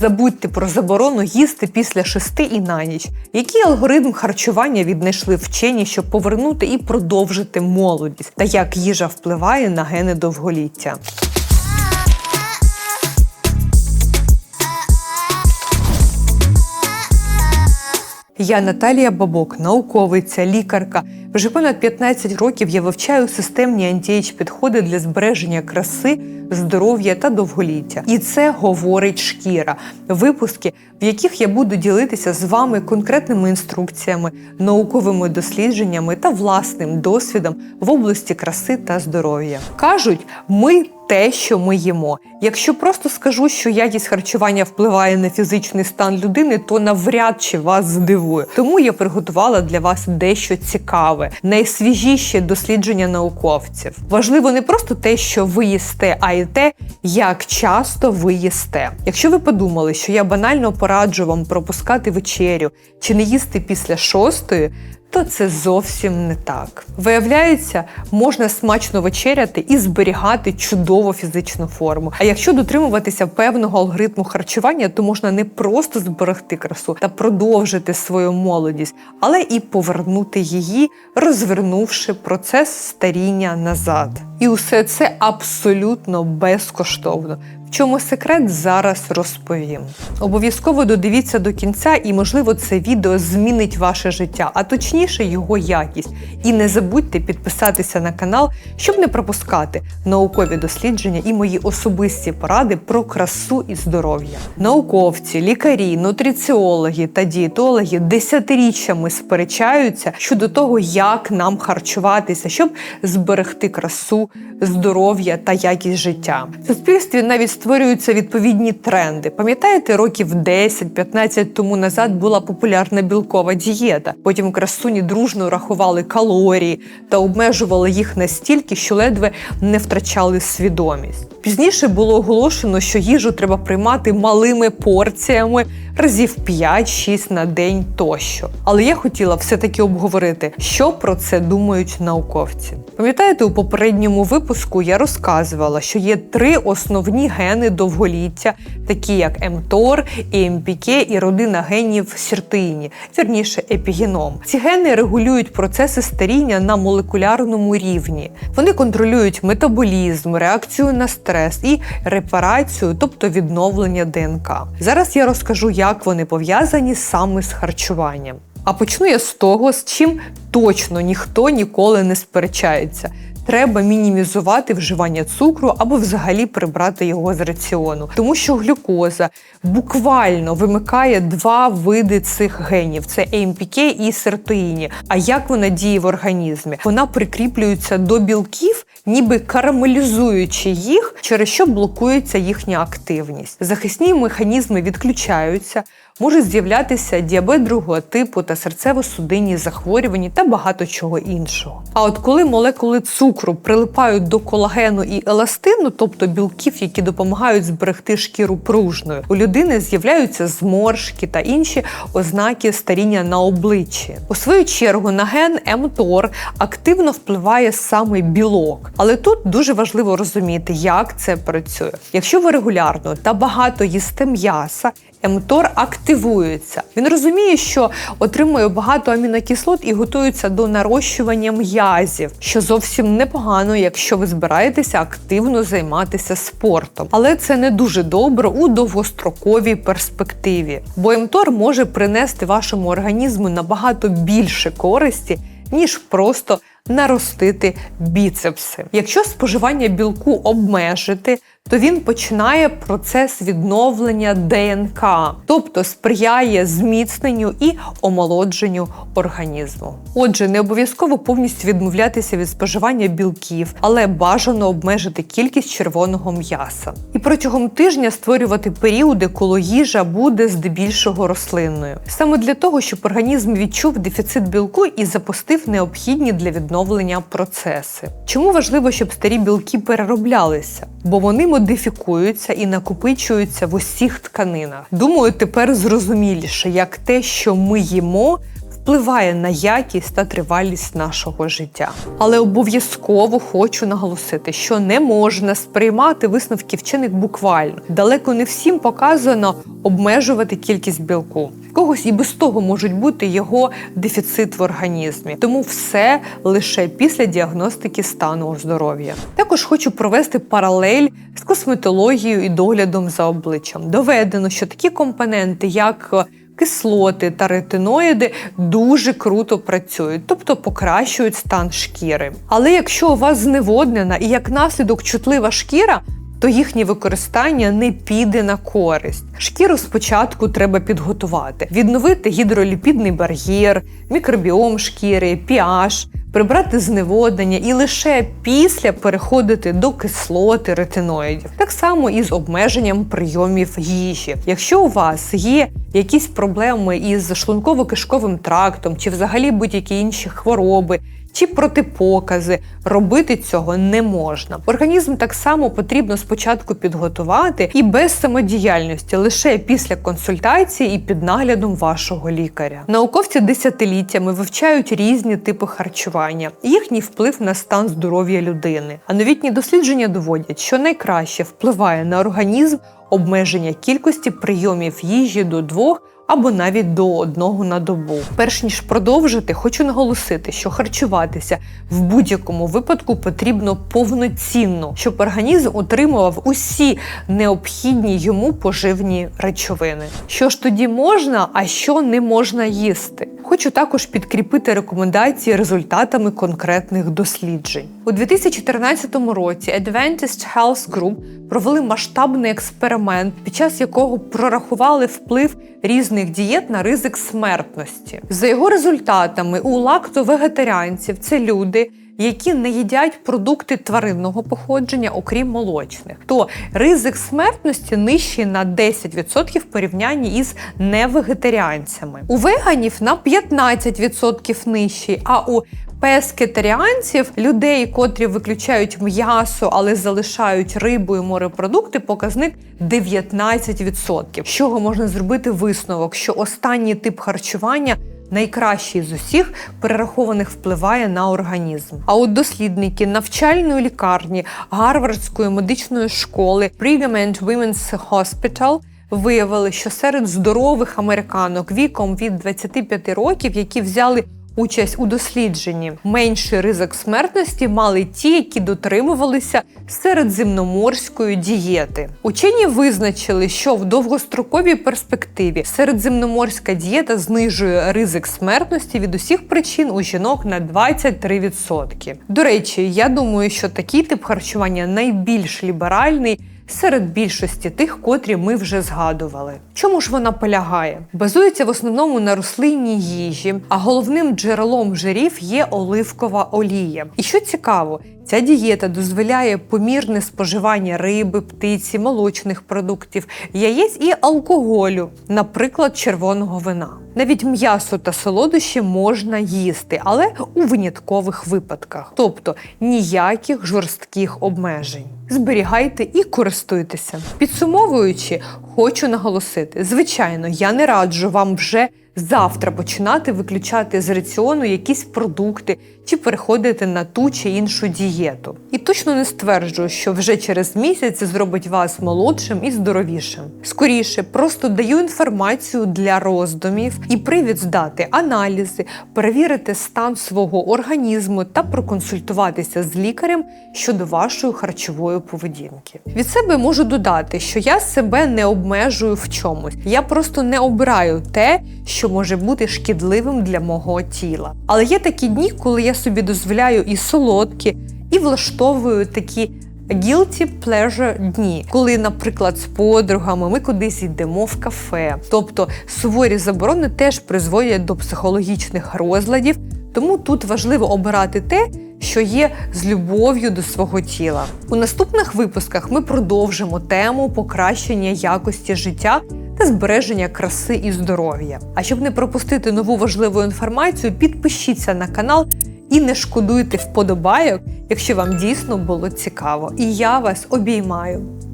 забудьте про заборону їсти після шести і на ніч. Який алгоритм харчування віднайшли вчені, щоб повернути і продовжити молодість, та як їжа впливає на гени довголіття? Я Наталія Бабок, науковиця, лікарка. Вже понад 15 років я вивчаю системні антіейдж підходи для збереження краси, здоров'я та довголіття. І це говорить шкіра. Випуски, в яких я буду ділитися з вами конкретними інструкціями, науковими дослідженнями та власним досвідом в області краси та здоров'я. Кажуть, ми те, що ми їмо. Якщо просто скажу, що якість харчування впливає на фізичний стан людини, то навряд чи вас здивує. Тому я приготувала для вас дещо цікаве, найсвіжіше дослідження науковців. Важливо не просто те, що ви їсте, а й те, як часто ви їсте. Якщо ви подумали, що я банально пораджу вам пропускати вечерю чи не їсти після шостої. То це зовсім не так. Виявляється, можна смачно вечеряти і зберігати чудову фізичну форму. А якщо дотримуватися певного алгоритму харчування, то можна не просто зберегти красу та продовжити свою молодість, але і повернути її, розвернувши процес старіння назад. І усе це абсолютно безкоштовно. В чому секрет зараз розповім. Обов'язково додивіться до кінця, і, можливо, це відео змінить ваше життя, а точніше його якість. І не забудьте підписатися на канал, щоб не пропускати наукові дослідження і мої особисті поради про красу і здоров'я. Науковці, лікарі, нутриціологи та дієтологи десятиріччями сперечаються щодо того, як нам харчуватися, щоб зберегти красу, здоров'я та якість життя. В суспільстві навіть створюються відповідні тренди. Пам'ятаєте, років 10-15 тому назад була популярна білкова дієта. Потім красуні дружно рахували калорії та обмежували їх настільки, що ледве не втрачали свідомість. Пізніше було оголошено, що їжу треба приймати малими порціями разів 5-6 на день тощо. Але я хотіла все-таки обговорити, що про це думають науковці. Пам'ятаєте, у попередньому випуску я розказувала, що є три основні гени довголіття, такі як МТОР, ЕМПК і родина генів сіртині, вірніше епігеном. Ці гени регулюють процеси старіння на молекулярному рівні. Вони контролюють метаболізм, реакцію на стрес і репарацію, тобто відновлення ДНК. Зараз я розкажу, як вони пов'язані саме з харчуванням. А почну я з того, з чим точно ніхто ніколи не сперечається. Треба мінімізувати вживання цукру або взагалі прибрати його з раціону, тому що глюкоза буквально вимикає два види цих генів: це АМПК і сертоїні. А як вона діє в організмі? Вона прикріплюється до білків, ніби карамелізуючи їх, через що блокується їхня активність. Захисні механізми відключаються. Може з'являтися діабет другого типу та серцево-судинні захворювання та багато чого іншого. А от коли молекули цукру прилипають до колагену і еластину, тобто білків, які допомагають зберегти шкіру пружною, у людини з'являються зморшки та інші ознаки старіння на обличчі. У свою чергу на ген МТОР активно впливає саме білок. Але тут дуже важливо розуміти, як це працює. Якщо ви регулярно та багато їсте м'яса, МТОР активується. Він розуміє, що отримує багато амінокислот і готується до нарощування м'язів, що зовсім непогано, якщо ви збираєтеся активно займатися спортом. Але це не дуже добре у довгостроковій перспективі, бо МТОР може принести вашому організму набагато більше користі, ніж просто наростити біцепси. Якщо споживання білку обмежити, то він починає процес відновлення ДНК, тобто сприяє зміцненню і омолодженню організму. Отже, не обов'язково повністю відмовлятися від споживання білків, але бажано обмежити кількість червоного м'яса. І протягом тижня створювати періоди, коли їжа буде здебільшого рослинною, саме для того, щоб організм відчув дефіцит білку і запустив необхідні для відновлення процеси. Чому важливо, щоб старі білки перероблялися? Бо вони модифікуються і накопичуються в усіх тканинах. Думаю, тепер зрозуміліше, як те, що ми їмо, впливає на якість та тривалість нашого життя. Але обов'язково хочу наголосити, що не можна сприймати висновки вчених буквально. Далеко не всім показано обмежувати кількість білку. Когось і без того можуть бути його дефіцит в організмі, тому все лише після діагностики стану здоров'я. Також хочу провести паралель з косметологією і доглядом за обличчям. Доведено, що такі компоненти, як кислоти та ретиноїди дуже круто працюють, тобто покращують стан шкіри. Але якщо у вас зневоднена і як наслідок чутлива шкіра, то їхнє використання не піде на користь. Шкіру спочатку треба підготувати, відновити гідроліпідний бар'єр, мікробіом шкіри, pH, прибрати зневоднення і лише після переходити до кислоти ретиноїдів. Так само і з обмеженням прийомів їжі. Якщо у вас є якісь проблеми із шлунково-кишковим трактом чи взагалі будь-які інші хвороби. Чи протипокази робити цього не можна. Організм так само потрібно спочатку підготувати і без самодіяльності, лише після консультації і під наглядом вашого лікаря. Науковці десятиліттями вивчають різні типи харчування, їхній вплив на стан здоров'я людини. А новітні дослідження доводять, що найкраще впливає на організм обмеження кількості прийомів їжі до двох або навіть до одного на добу. Перш ніж продовжити, хочу наголосити, що харчуватися в будь-якому випадку потрібно повноцінно, щоб організм отримував усі необхідні йому поживні речовини. Що ж тоді можна, а що не можна їсти? Хочу також підкріпити рекомендації результатами конкретних досліджень. У 2014 році Adventist Health Group провели масштабний експеримент, під час якого прорахували вплив різних дієт на ризик смертності. За його результатами, у лактовегетаріанців це люди. Які не їдять продукти тваринного походження, окрім молочних, то ризик смертності нижчий на 10% в порівнянні із невегетаріанцями. У веганів на 15% нижчий, а у Пескетаріанців, людей, котрі виключають м'ясо, але залишають рибу і морепродукти, показник 19%. З чого можна зробити висновок, що останній тип харчування найкращий з усіх перерахованих впливає на організм. А от дослідники навчальної лікарні Гарвардської медичної школи Brigham and Women's Hospital виявили, що серед здорових американок віком від 25 років, які взяли Участь у дослідженні менший ризик смертності мали ті, які дотримувалися середземноморської дієти. Учені визначили, що в довгостроковій перспективі середземноморська дієта знижує ризик смертності від усіх причин у жінок на 23%. До речі, я думаю, що такий тип харчування найбільш ліберальний серед більшості тих, котрі ми вже згадували. Чому ж вона полягає? Базується в основному на рослинній їжі, а головним джерелом жирів є оливкова олія. І що цікаво, Ця дієта дозволяє помірне споживання риби, птиці, молочних продуктів, яєць і алкоголю, наприклад, червоного вина. Навіть м'ясо та солодощі можна їсти, але у виняткових випадках, тобто ніяких жорстких обмежень. Зберігайте і користуйтеся. Підсумовуючи, хочу наголосити: звичайно, я не раджу вам вже завтра починати виключати з раціону якісь продукти чи переходити на ту чи іншу дієту. І точно не стверджую, що вже через місяць зробить вас молодшим і здоровішим. Скоріше, просто даю інформацію для роздумів і привід здати аналізи, перевірити стан свого організму та проконсультуватися з лікарем щодо вашої харчової поведінки. Від себе можу додати, що я себе не обмежую в чомусь. Я просто не обираю те, що може бути шкідливим для мого тіла. Але є такі дні, коли я собі дозволяю і солодкі, і влаштовую такі guilty pleasure дні, коли, наприклад, з подругами ми кудись йдемо в кафе. Тобто суворі заборони теж призводять до психологічних розладів, тому тут важливо обирати те, що є з любов'ю до свого тіла. У наступних випусках ми продовжимо тему покращення якості життя та збереження краси і здоров'я. А щоб не пропустити нову важливу інформацію, підпишіться на канал і не шкодуйте вподобайок, якщо вам дійсно було цікаво. І я вас обіймаю.